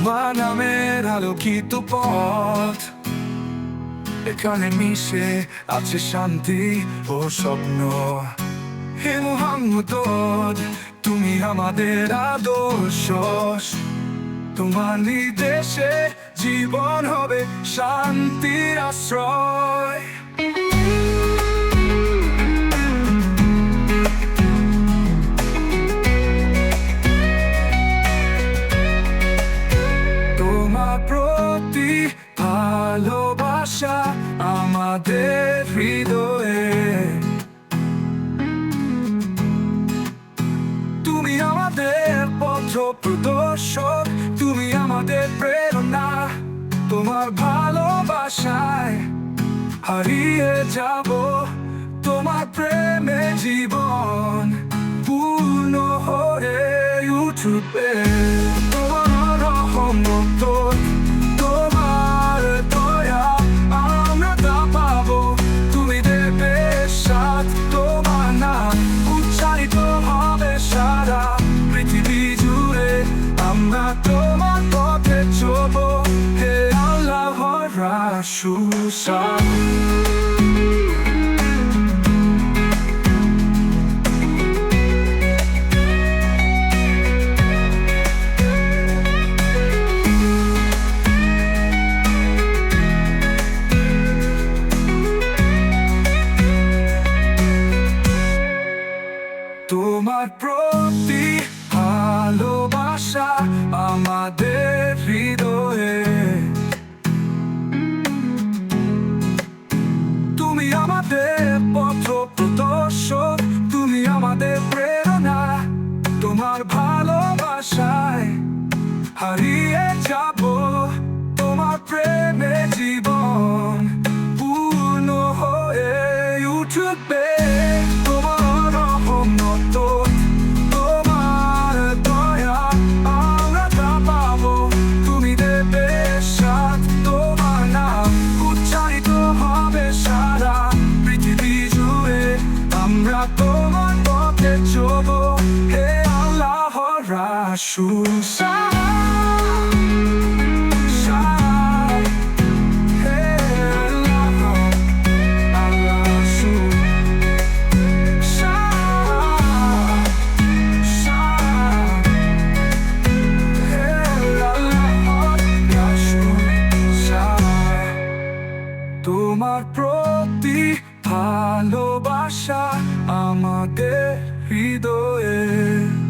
তোমার নামের আলোকিত পথ। এখানে মিশে আছে শান্তি ও স্বপ্ন। হে মোহাম্মদ তুমি আমাদের আদর্শ। তোমার নির্দেশে জীবন হবে শান্তির আশ্রয়। ভালোবাসা আমাদের হৃদয়ে। তুমি আমাদের পথ প্রদর্শক তুমি আমাদের প্রেরণা। তোমার ভালোবাসায় হারিয়ে যাব, তোমার প্রেমে জীবন পূর্ণ হয়ে উঠবে। নাম উচ্চারিত হবে সারা পৃথিবী জুড়ে। আমরা তোমার পথে চলবো। হে আল্লাহ রাসুসা তোমার প্রতি ভালোবাসা আমাদের হৃদয়ে। তুমি আমাদের পথ প্রদর্শক, তুমি আমাদের প্রেরণা। তোমার ভালোবাসায় হারিয়ে যাব কাছে যাব হে আল্লাহ তোমার প্রতি ভালোবাসা আমাদের і доє